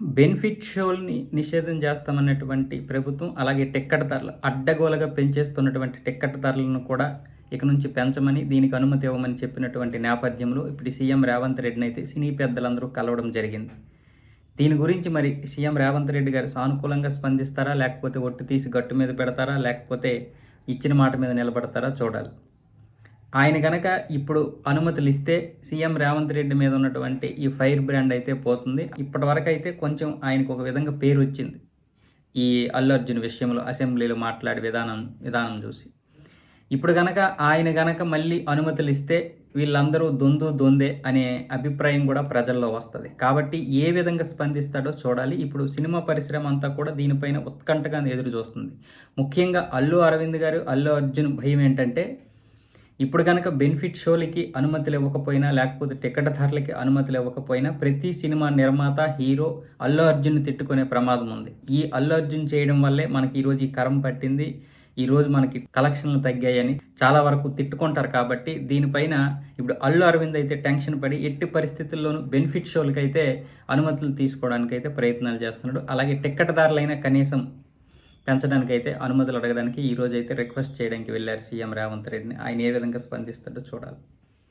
Benefit షోల్ని నిషేధం చేస్తామన్నటువంటి ప్రభుత్వం అలాగే టిక్కెట్ ధరలు అడ్డగోలుగా పెంచేస్తున్నటువంటి టిక్కెట్ ధరలను కూడా ఇక నుంచి పెంచమని దీనికి అనుమతి ఇవ్వమని చెప్పినటువంటి నేపథ్యంలో ఇప్పుడు సీఎం రేవంత్ రెడ్డిని అయితే సినీ పెద్దలందరూ కలవడం జరిగింది. దీని గురించి మరి సీఎం రేవంత్ రెడ్డి గారు సానుకూలంగా స్పందిస్తారా లేకపోతే ఒట్టు తీసి గట్టు మీద పెడతారా లేకపోతే ఇచ్చిన మాట మీద నిలబడతారా చూడాలి. ఆయన కనుక ఇప్పుడు అనుమతులు ఇస్తే సీఎం రేవంత్ రెడ్డి మీద ఉన్నటువంటి ఈ ఫైర్ బ్రాండ్ అయితే పోతుంది. ఇప్పటి వరకు అయితే కొంచెం ఆయనకు ఒక విధంగా పేరు వచ్చింది ఈ అల్లు అర్జున్ విషయంలో అసెంబ్లీలో మాట్లాడే విధానం విధానం చూసి. ఇప్పుడు కనుక ఆయన కనుక మళ్ళీ అనుమతులు ఇస్తే వీళ్ళందరూ దొందు దొందే అనే అభిప్రాయం కూడా ప్రజల్లో వస్తుంది. కాబట్టి ఏ విధంగా స్పందిస్తాడో చూడాలి. ఇప్పుడు సినిమా పరిశ్రమ అంతా కూడా దీనిపైన ఉత్కంఠగా ఎదురు చూస్తుంది ముఖ్యంగా అల్లు అరవింద్ గారు అల్లు అర్జున్ భయం ఏంటంటే ఇప్పుడు కనుక బెనిఫిట్ షోలకి అనుమతులు ఇవ్వకపోయినా లేకపోతే టికెట్ ధరలకి అనుమతులు ఇవ్వకపోయినా ప్రతి సినిమా నిర్మాత హీరో అల్లు అర్జున్ తిట్టుకునే ప్రమాదం ఉంది. ఈ అల్లు అర్జున్ చేయడం వల్లే మనకి ఈరోజు ఈ కరం పట్టింది. ఈరోజు మనకి కలెక్షన్లు తగ్గాయని చాలా వరకు తిట్టుకుంటారు కాబట్టి దీనిపైన ఇప్పుడు అల్లు అరవింద్ అయితే టెన్షన్ పడి ఎట్టి పరిస్థితుల్లోనూ బెనిఫిట్ షోలకైతే అనుమతులు తీసుకోవడానికి అయితే ప్రయత్నాలు చేస్తున్నాడు. అలాగే టికెట్ ధరలైనా కనీసం పెంచడానికి అయితే అనుమతులు అడగడానికి ఈ రోజు అయితే రిక్వెస్ట్ చేయడానికి వెళ్ళారు సీఎం రేవంత్ రెడ్డిని. ఆయన ఏ విధంగా స్పందిస్తాడో చూడాలి.